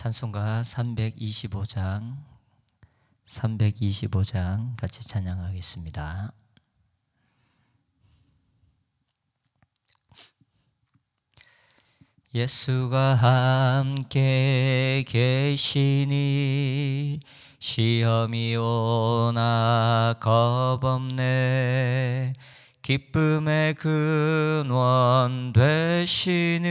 찬송가 325장 325장 같이 찬양하겠습니다. 예수가 함께 계시니 시험이 오나 겁없네 기쁨의 근원 되시는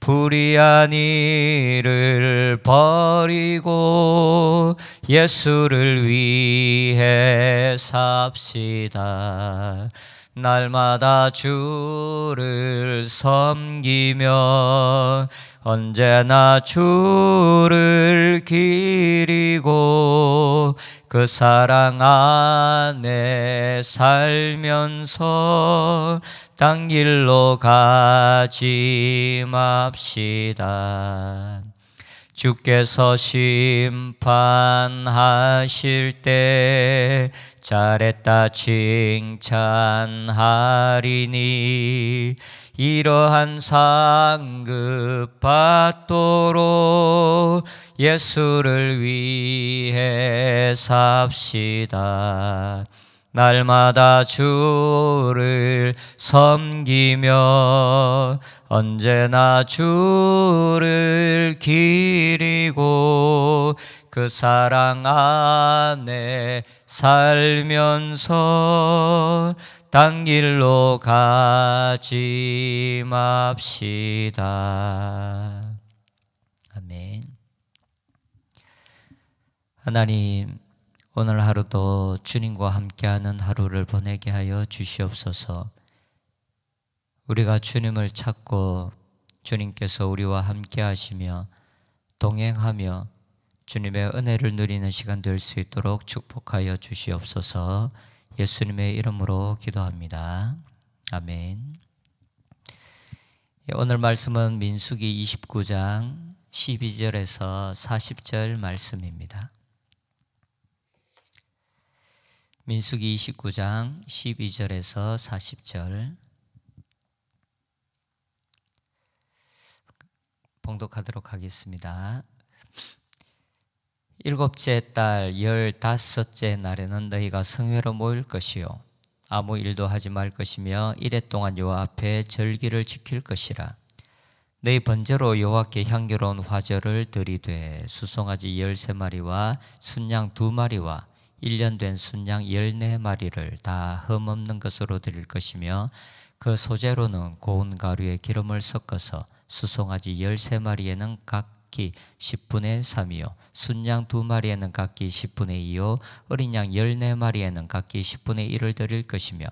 불의한 일을 버리고 예수를 위해 삽시다. 날마다 주를 섬기며 언제나 주를 기리고 그 사랑 안에 살면서 딴 길로 가지 맙시다. 주께서 심판하실 때 잘했다 칭찬하리니 이러한 상급 받도록 예수를 위해 삽시다. 날마다 주를 섬기며 언제나 주를 기리고 그 사랑 안에 살면서 딴 길로 가지 맙시다. 아멘. 하나님, 오늘 하루도 주님과 함께하는 하루를 보내게 하여 주시옵소서. 우리가 주님을 찾고 주님께서 우리와 함께 하시며 동행하며 주님의 은혜를 누리는 시간 될 수 있도록 축복하여 주시옵소서. 예수님의 이름으로 기도합니다. 아멘. 예, 오늘 말씀은 민수기 29장 12절에서 40절 말씀입니다. 민수기 29장 12절에서 40절 봉독하도록 하겠습니다. 일곱째 달 열다섯째 날에는 너희가 성회로 모일 것이요. 아무 일도 하지 말 것이며 이래 동안 여호와 앞에 절기를 지킬 것이라. 너희 번제로 여호와께 향기로운 화제를 드리되 수송아지 열세 마리와 순양 두 마리와 1년 된 순양 열네 마리를 다 흠없는 것으로 드릴 것이며 그 소재로는 고운 가루에 기름을 섞어서 수송아지 열세 마리에는 각 기 10분의 3이요. 순양 두 마리에는 각기 10분의 2요. 어린 양 열네 마리에는 각기 10분의 1을 드릴 것이며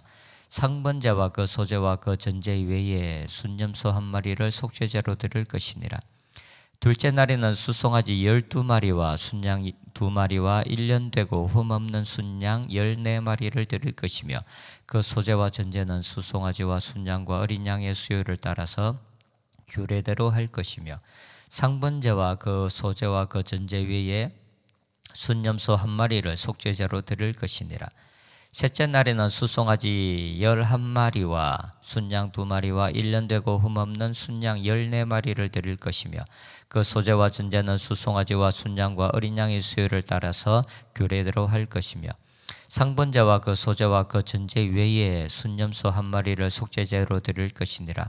상번제와 그 소제와 그 전제 외에 순념소 한 마리를 속죄제로 드릴 것이니라. 둘째 날에는 수송아지 열두 마리와 순양 두 마리와 일년 되고 흠없는 순양 열네 마리를 드릴 것이며 그 소재와 전제는 수송아지와 순양과 어린 양의 수요를 따라서 규례대로 할 것이며 상번제와 그 소제와 그 전제 위에 순념소 한 마리를 속죄제로 드릴 것이니라. 셋째 날에는 수송아지 열한 마리와 순양 두 마리와 일년 되고 흠없는 순양 열네 마리를 드릴 것이며 그 소재와 전제는 수송아지와 순양과 어린 양의 수요를 따라서 규례대로 할 것이며 상번제와 그 소재와 그 전제 외에 순념소 한 마리를 속죄제로 드릴 것이니라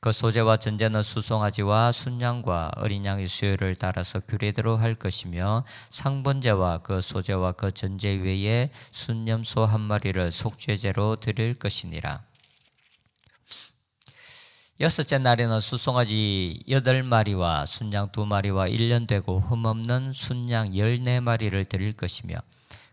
그 소재와 전제는 수송아지와 순양과 어린 양의 수요를 따라서 규례대로 할 것이며 상번제와 그 소재와 그 전제 외에 순념소 한 마리를 속죄제로 드릴 것이니라. 여섯째 날에는 수송아지 여덟 마리와 순양 두 마리와 일년 되고 흠없는 순양 열네 마리를 드릴 것이며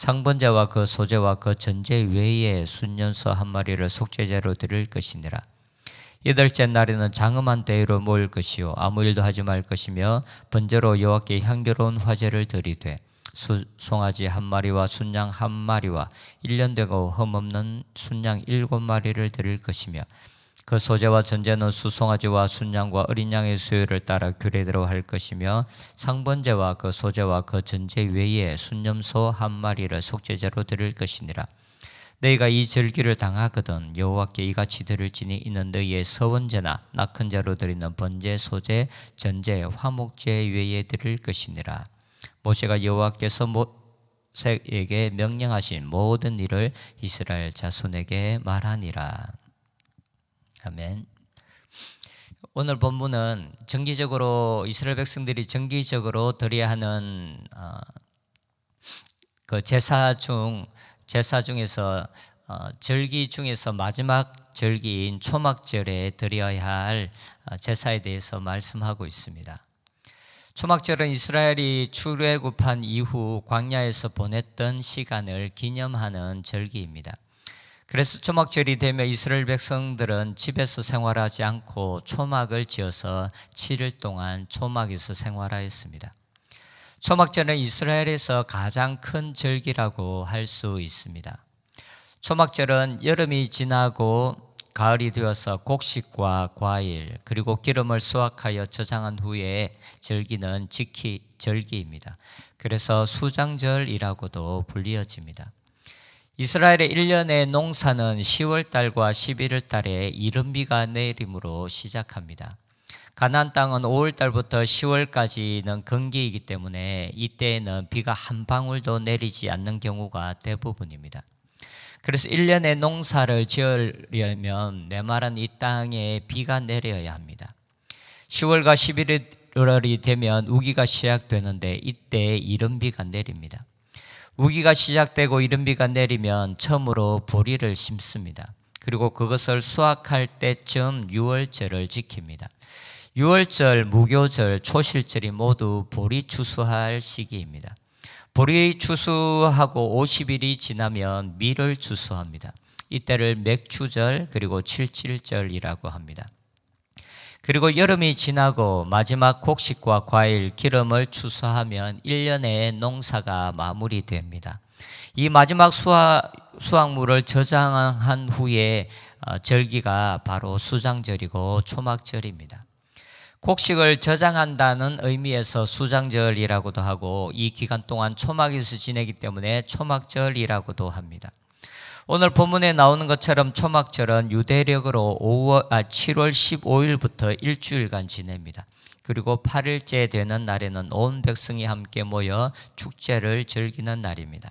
상번제와 그 소재와 그 전제 외에 순년서 한 마리를 속죄제로 드릴 것이니라. 여덟째 날에는 장엄한 대회로 모일 것이요 아무 일도 하지 말 것이며 번제로 여호와께 향기로운 화제를 드리되 송아지 한 마리와 순양 한 마리와 일년 되고 흠없는 순양 일곱 마리를 드릴 것이며 그 소재와 전제는 수송아지와 순양과 어린 양의 수요를 따라 규례대로 할 것이며 상번제와 그 소재와 그 전제 외에 순념소 한 마리를 속죄제로 드릴 것이니라. 너희가 이 절기를 당하거든 여호와께 이같이 들을지니 이는 너희의 서원제나 낙헌제로 드리는 번제, 소제, 전제, 화목제 외에 드릴 것이니라. 모세가 여호와께서 모세에게 명령하신 모든 일을 이스라엘 자손에게 말하니라. 아멘. 오늘 본문은 정기적으로 이스라엘 백성들이 정기적으로 드려야 하는 어, 그 제사 중 제사 중에서 어, 절기 중에서 마지막 절기인 초막절에 드려야 할 어, 제사에 대해서 말씀하고 있습니다. 초막절은 이스라엘이 출애굽한 이후 광야에서 보냈던 시간을 기념하는 절기입니다. 그래서 초막절이 되면 이스라엘 백성들은 집에서 생활하지 않고 초막을 지어서 7일 동안 초막에서 생활하였습니다. 초막절은 이스라엘에서 가장 큰 절기라고 할 수 있습니다. 초막절은 여름이 지나고 가을이 되어서 곡식과 과일 그리고 기름을 수확하여 저장한 후에 절기는 지키 절기입니다. 그래서 수장절이라고도 불리어집니다. 이스라엘의 1년의 농사는 10월 달과 11월 달에 이른 비가 내림으로 시작합니다. 가나안 땅은 5월 달부터 10월까지는 건기이기 때문에 이때에는 비가 한 방울도 내리지 않는 경우가 대부분입니다. 그래서 1년의 농사를 지으려면 메마른 이 땅에 비가 내려야 합니다. 10월과 11월이 되면 우기가 시작되는데 이때 이른 비가 내립니다. 우기가 시작되고 이른 비가 내리면 처음으로 보리를 심습니다. 그리고 그것을 수확할 때쯤 6월절을 지킵니다. 6월절, 무교절, 초실절이 모두 보리 추수할 시기입니다. 보리 추수하고 50일이 지나면 밀을 추수합니다. 이때를 맥추절 그리고 칠칠절이라고 합니다. 그리고 여름이 지나고 마지막 곡식과 과일, 기름을 추수하면 1년의 농사가 마무리됩니다. 이 마지막 수확, 수확물을 저장한 후에 어, 절기가 바로 수장절이고 초막절입니다. 곡식을 저장한다는 의미에서 수장절이라고도 하고 이 기간 동안 초막에서 지내기 때문에 초막절이라고도 합니다. 오늘 본문에 나오는 것처럼 초막절은 유대력으로 5월, 아, 7월 15일부터 일주일간 지냅니다. 그리고 8일째 되는 날에는 온 백성이 함께 모여 축제를 즐기는 날입니다.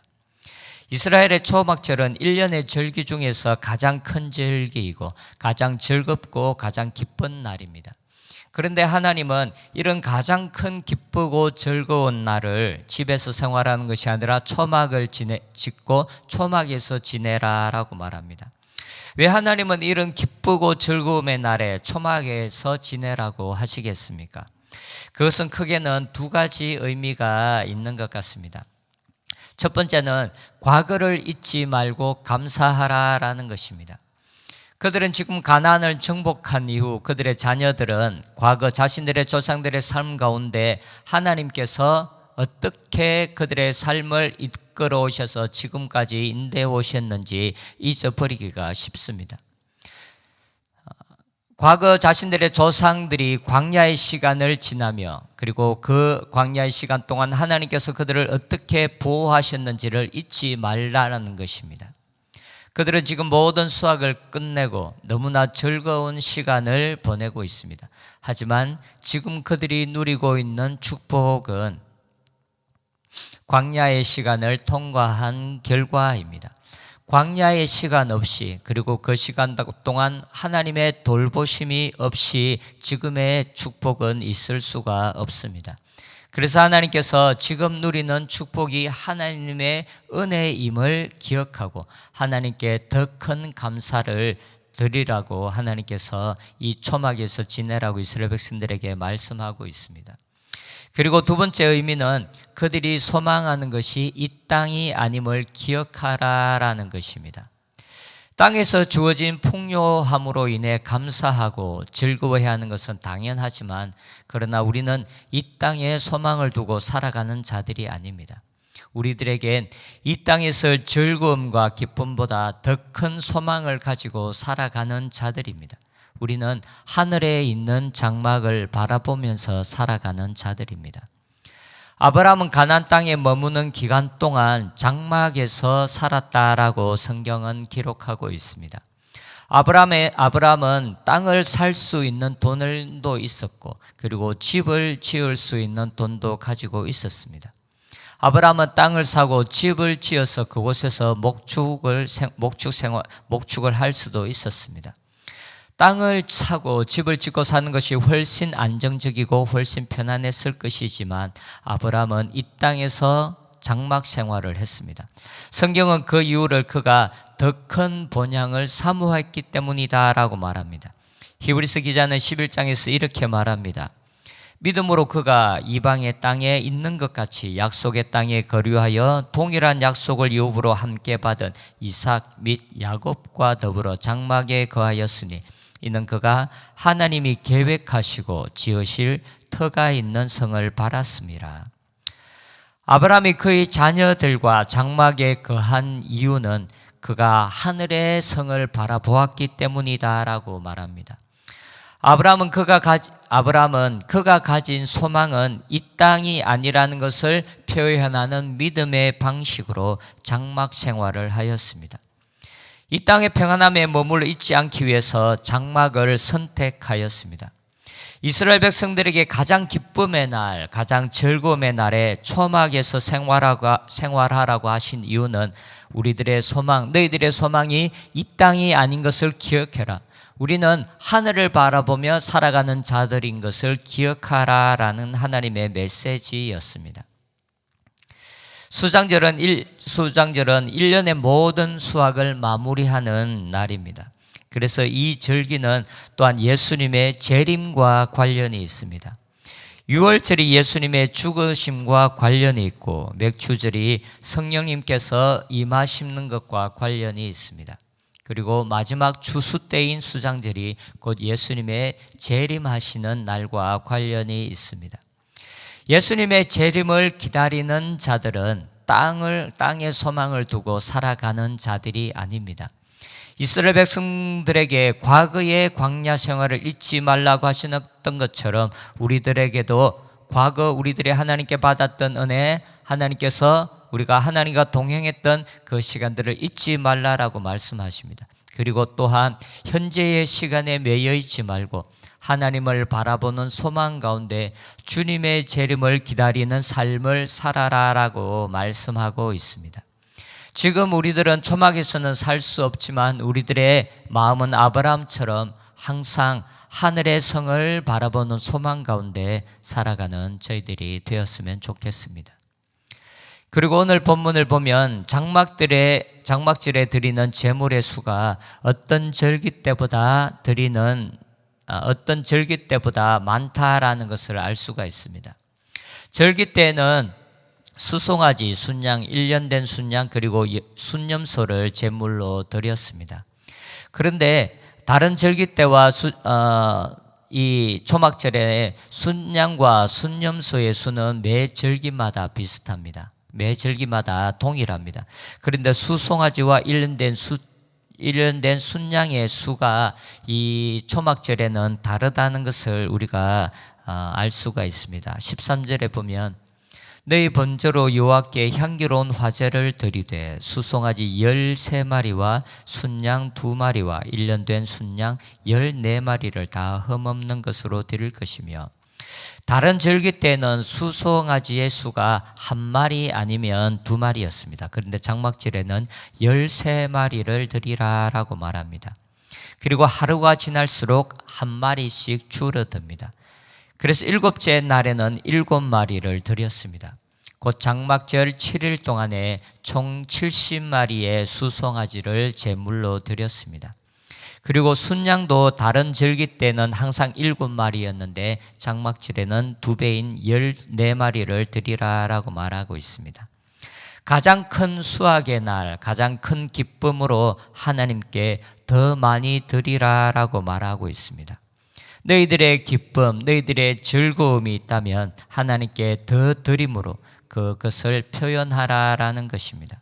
이스라엘의 초막절은 1년의 절기 중에서 가장 큰 절기이고 가장 즐겁고 가장 기쁜 날입니다. 그런데 하나님은 이런 가장 큰 기쁘고 즐거운 날을 집에서 생활하는 것이 아니라 초막을 지내, 짓고 초막에서 지내라라고 말합니다. 왜 하나님은 이런 기쁘고 즐거움의 날에 초막에서 지내라고 하시겠습니까? 그것은 크게는 두 가지 의미가 있는 것 같습니다. 첫 번째는 과거를 잊지 말고 감사하라라는 것입니다. 그들은 지금 가나안을 정복한 이후 그들의 자녀들은 과거 자신들의 조상들의 삶 가운데 하나님께서 어떻게 그들의 삶을 이끌어 오셔서 지금까지 인도해 오셨는지 잊어버리기가 쉽습니다. 과거 자신들의 조상들이 광야의 시간을 지나며 그리고 그 광야의 시간 동안 하나님께서 그들을 어떻게 보호하셨는지를 잊지 말라는 것입니다. 그들은 지금 모든 수학을 끝내고 너무나 즐거운 시간을 보내고 있습니다. 하지만 지금 그들이 누리고 있는 축복은 광야의 시간을 통과한 결과입니다. 광야의 시간 없이 그리고 그 시간 동안 하나님의 돌보심이 없이 지금의 축복은 있을 수가 없습니다. 그래서 하나님께서 지금 누리는 축복이 하나님의 은혜임을 기억하고 하나님께 더 큰 감사를 드리라고 하나님께서 이 초막에서 지내라고 이스라엘 백성들에게 말씀하고 있습니다. 그리고 두 번째 의미는 그들이 소망하는 것이 이 땅이 아님을 기억하라라는 것입니다. 땅에서 주어진 풍요함으로 인해 감사하고 즐거워해야 하는 것은 당연하지만 그러나 우리는 이 땅에 소망을 두고 살아가는 자들이 아닙니다. 우리들에겐 이 땅에서 즐거움과 기쁨보다 더 큰 소망을 가지고 살아가는 자들입니다. 우리는 하늘에 있는 장막을 바라보면서 살아가는 자들입니다. 아브라함은 가난 땅에 머무는 기간 동안 장막에서 살았다라고 성경은 기록하고 있습니다. 아브라함의 아브라함은 땅을 살 수 있는 돈도 있었고 그리고 집을 지을 수 있는 돈도 가지고 있었습니다. 아브라함은 땅을 사고 집을 지어서 그곳에서 목축을 목축 생활 목축을 할 수도 있었습니다. 땅을 사고 집을 짓고 사는 것이 훨씬 안정적이고 훨씬 편안했을 것이지만 아브라함은 이 땅에서 장막 생활을 했습니다. 성경은 그 이유를 그가 더 큰 본향을 사모했기 때문이다라고 말합니다. 히브리스 기자는 11장에서 이렇게 말합니다. 믿음으로 그가 이방의 땅에 있는 것 같이 약속의 땅에 거류하여 동일한 약속을 유업으로 함께 받은 이삭 및 야곱과 더불어 장막에 거하였으니 이는 그가 하나님이 계획하시고 지으실 터가 있는 성을 바랐습니다. 아브라함이 그의 자녀들과 장막에 거한 이유는 그가 하늘의 성을 바라보았기 때문이다라고 말합니다. 아브라함은 그가 가지, 아브라함은 그가 가진 소망은 이 땅이 아니라는 것을 표현하는 믿음의 방식으로 장막 생활을 하였습니다. 이 땅의 평안함에 머물러 있지 않기 위해서 장막을 선택하였습니다. 이스라엘 백성들에게 가장 기쁨의 날, 가장 즐거움의 날에 초막에서 생활하라고 하신 이유는 우리들의 소망, 너희들의 소망이 이 땅이 아닌 것을 기억해라. 우리는 하늘을 바라보며 살아가는 자들인 것을 기억하라 라는 하나님의 메시지였습니다. 수장절은 일, 수장절은 1년의 모든 수학을 마무리하는 날입니다. 그래서 이 절기는 또한 예수님의 재림과 관련이 있습니다. 6월절이 예수님의 죽으심과 관련이 있고 맥주절이 성령님께서 임하시는 것과 관련이 있습니다. 그리고 마지막 주수 때인 수장절이 곧 예수님의 재림하시는 날과 관련이 있습니다. 예수님의 재림을 기다리는 자들은 땅을 땅의 소망을 두고 살아가는 자들이 아닙니다. 이스라엘 백성들에게 과거의 광야 생활을 잊지 말라고 하셨던 것처럼 우리들에게도 과거 우리들이 하나님께 받았던 은혜, 하나님께서 우리가 하나님과 동행했던 그 시간들을 잊지 말라라고 말씀하십니다. 그리고 또한 현재의 시간에 매여 있지 말고 하나님을 바라보는 소망 가운데 주님의 재림을 기다리는 삶을 살아라라고 말씀하고 있습니다. 지금 우리들은 초막에서는 살 수 없지만 우리들의 마음은 아브라함처럼 항상 하늘의 성을 바라보는 소망 가운데 살아가는 저희들이 되었으면 좋겠습니다. 그리고 오늘 본문을 보면 장막들의 장막질에 드리는 제물의 수가 어떤 절기 때보다 드리는 아, 어떤 절기 때보다 많다라는 것을 알 수가 있습니다. 절기 때는 수송아지, 순양, 1년 된 순양 그리고 순념소를 제물로 드렸습니다. 그런데 다른 절기 때와 수, 어, 이 초막절에 순양과 순념소의 수는 매 절기마다 비슷합니다. 매 절기마다 동일합니다. 그런데 수송아지와 1년 된 수, 1년 된 순양의 수가 이 초막절에는 다르다는 것을 우리가 어, 알 수가 있습니다. 13절에 보면 너희 번제로 여호와께 향기로운 화제를 드리되 수송아지 열세 마리와 순양 두 마리와 일년 된 순양 열네 마리를 다 흠없는 것으로 드릴 것이며 다른 절기 때는 수송아지의 수가 한 마리 아니면 두 마리였습니다. 그런데 장막절에는 열세 마리를 드리라라고 말합니다. 그리고 하루가 지날수록 한 마리씩 줄어듭니다. 그래서 일곱째 날에는 일곱 마리를 드렸습니다. 곧 장막절 7일 동안에 총 70마리의 수송아지를 제물로 드렸습니다. 그리고 순양도 다른 절기 때는 항상 일곱 마리였는데 장막절에는 두 배인 14마리를 드리라라고 말하고 있습니다. 가장 큰 수학의 날, 가장 큰 기쁨으로 하나님께 더 많이 드리라라고 말하고 있습니다. 너희들의 기쁨, 너희들의 즐거움이 있다면 하나님께 더 드림으로 그것을 표현하라라는 것입니다.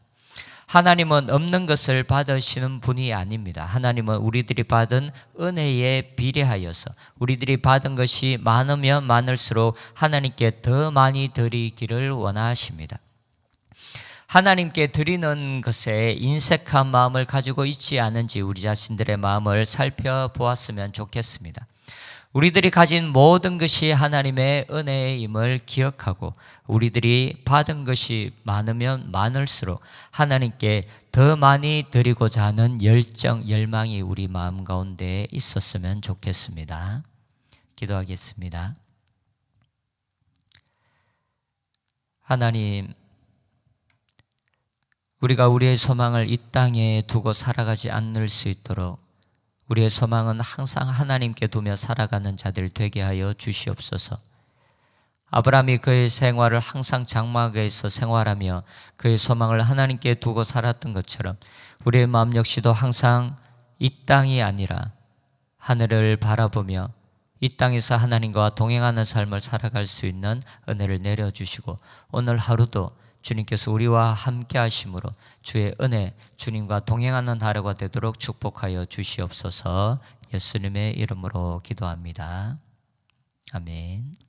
하나님은 없는 것을 받으시는 분이 아닙니다. 하나님은 우리들이 받은 은혜에 비례하여서 우리들이 받은 것이 많으면 많을수록 하나님께 더 많이 드리기를 원하십니다. 하나님께 드리는 것에 인색한 마음을 가지고 있지 않은지 우리 자신들의 마음을 살펴보았으면 좋겠습니다. 우리들이 가진 모든 것이 하나님의 은혜임을 기억하고 우리들이 받은 것이 많으면 많을수록 하나님께 더 많이 드리고자 하는 열정, 열망이 우리 마음 가운데 있었으면 좋겠습니다. 기도하겠습니다. 하나님, 우리가 우리의 소망을 이 땅에 두고 살아가지 않을 수 있도록 우리의 소망은 항상 하나님께 두며 살아가는 자들 되게 하여 주시옵소서. 아브라함이 그의 생활을 항상 장막에서 생활하며 그의 소망을 하나님께 두고 살았던 것처럼 우리의 마음 역시도 항상 이 땅이 아니라 하늘을 바라보며 이 땅에서 하나님과 동행하는 삶을 살아갈 수 있는 은혜를 내려주시고 오늘 하루도 주님께서 우리와 함께 하심으로 주의 은혜, 주님과 동행하는 하루가 되도록 축복하여 주시옵소서 예수님의 이름으로 기도합니다. 아멘.